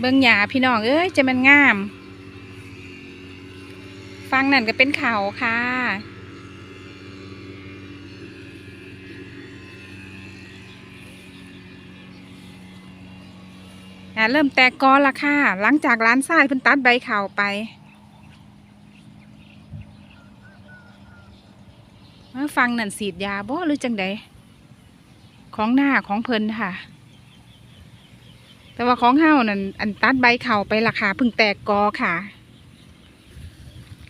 เบิ่งหยาพี่น้องเอ้ยจะมันงาม ฟังนั่นก็เป็นเขาค่ะอ่าเริ่มแตกกอละค่ะ หลังจากร้านทรายเพิ่นตัดใบข่าวไปฟังนั่นสีดยาบ่หรือจังใดของหน้าของเพิ่นค่ะ แต่ว่าของเฮานั่นอันตัดใบเข่าไปราคาพิ่งแตกกอค่ะ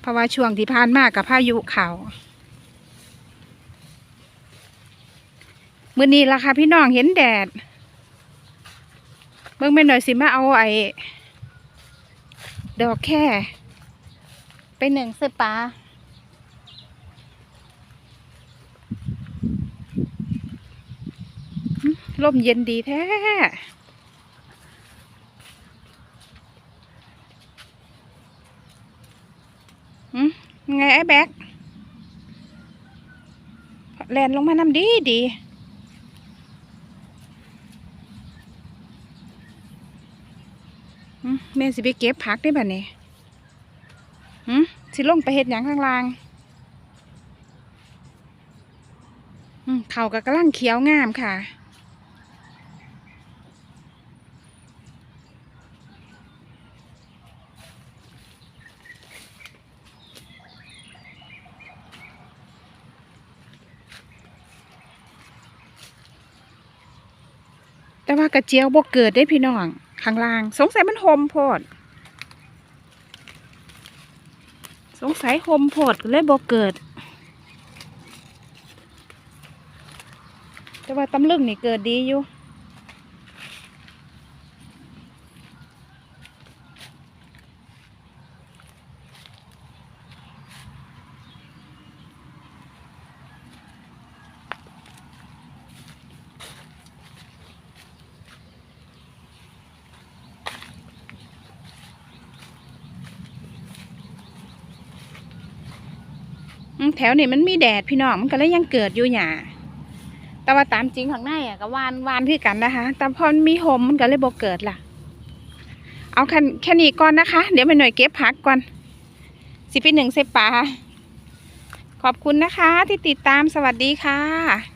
เพราะว่าช่วงที่ผ่านมากับพายุเขามื้อนี้ราคาพี่น้องเห็นแดด เบิ่งแม่หน่อยสิมาเอาไอ้ดอกแค่ ไปหนึ่งเสื้อปลาลมเย็นดีแท้ ไงไอ้แบ็กแลนลงมานำดีดีอืมแม่สิไปเก็บผักได้บ่เนี่ยหืมสิลงไปเฮ็ดหยังข้างล่างเขาก็กำลังเขียวงามค่ะ แต่ว่ากระเจียวบ่เกิดได้พี่น้อง ข้างล่าง สงสัยมันหมโพด สงสัยหมโพดเลยบ่เกิด แต่ว่าตำลึงนี่เกิดดีอยู่ แถวนี้มันมีแดดพี่น้องมันก็เลยยังเกิดอยู่หยาแต่ว่าตามจริงข้างในอะก็วานวานที่กันนะคะ แต่พอมันมีหมมันก็เลยบกเกิดล่ะ เอาแค่แค่นี้ก่อนนะคะ เดี๋ยวไปหน่อยเก็บผักก่อนสิไปหนึ่งเซปาขอบคุณนะคะที่ติดตามสวัสดีค่ะ